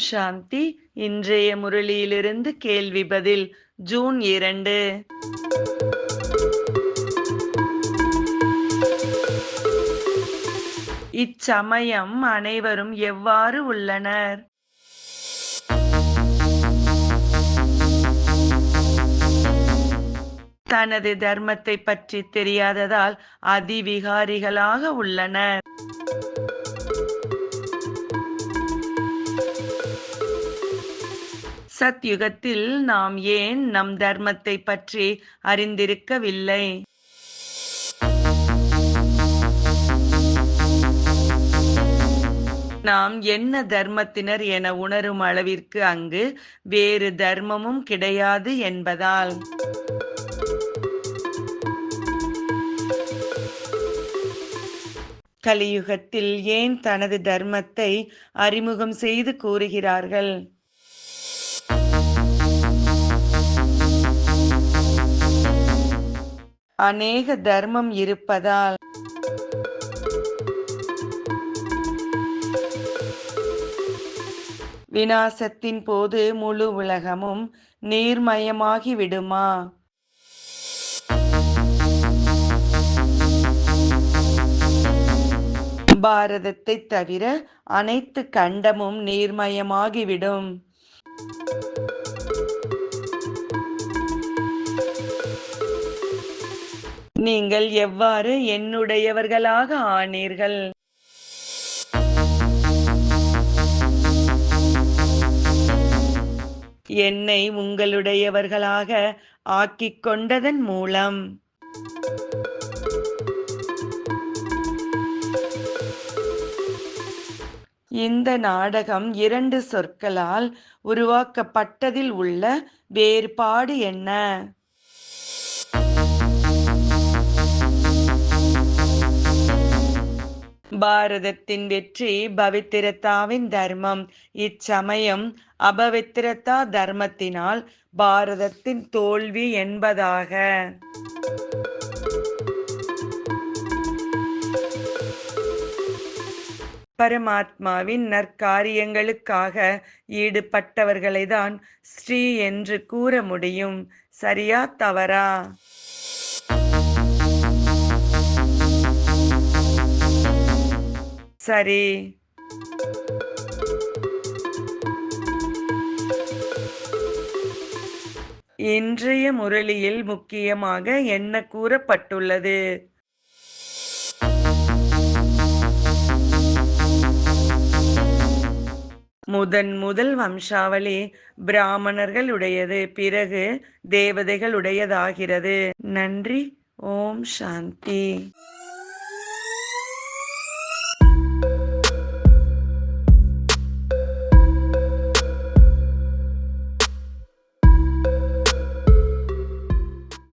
சாந்தி இன்றைய முரளியிலிருந்து கேள்வி பதில் ஜூன் இரண்டு. இச்சமயம் அனைவரும் எவ்வாறு உள்ளனர்? தனது தர்மத்தை பற்றி தெரியாததால் அதிவிகாரிகளாக உள்ளனர். சத்யுகத்தில் நாம் ஏன் நம் தர்மத்தை பற்றி அறிந்திருக்கவில்லை? நாம் என்ன தர்மத்தினர் என உணரும் அளவிற்கு அங்கு வேறு தர்மமும் கிடையாது என்பதால். கலியுகத்தில் ஏன் தனது தர்மத்தை அறிமுகம் செய்து கூறுகிறார்கள்? அநேக தர்மம் இருப்பதால். வினாசத்தின் போது முழு உலகமும் நீர்மயமாகி விடுமா பாரதத்தை தவிர அனைத்து கண்டமும் நீர்மயமாகிவிடும். நீங்கள் எவ்வாறு என்னுடையவர்களாக ஆனீர்கள்? என்னை உங்களுடையவர்களாக ஆக்கிக் கொண்டதன் மூலம். இந்த நாடகம் இரண்டு சொற்களால் உருவாக்கப்பட்டதில் உள்ள வேறுபாடு என்ன? பாரதத்தின் வெற்றி பவித்திரத்தாவின் தர்மம். இச்சமயம் அபவித்திரத்தா தர்மத்தினால் பாரதத்தின் தோல்வி என்பதாக. பரமாத்மாவின் நற்காரியங்களுக்காக ஈடுபட்டவர்களைதான் ஸ்ரீ என்று கூற முடியும். சரியா தவறா? சரி. இன்றைய முரளியில் முக்கியமாக என்ன கூறப்பட்டுள்ளது? முதன் முதல் வம்சாவளி பிராமணர்களுடையது பிறகு தேவதைகளுடையதாகிறது. நன்றி. ஓம் சாந்தி.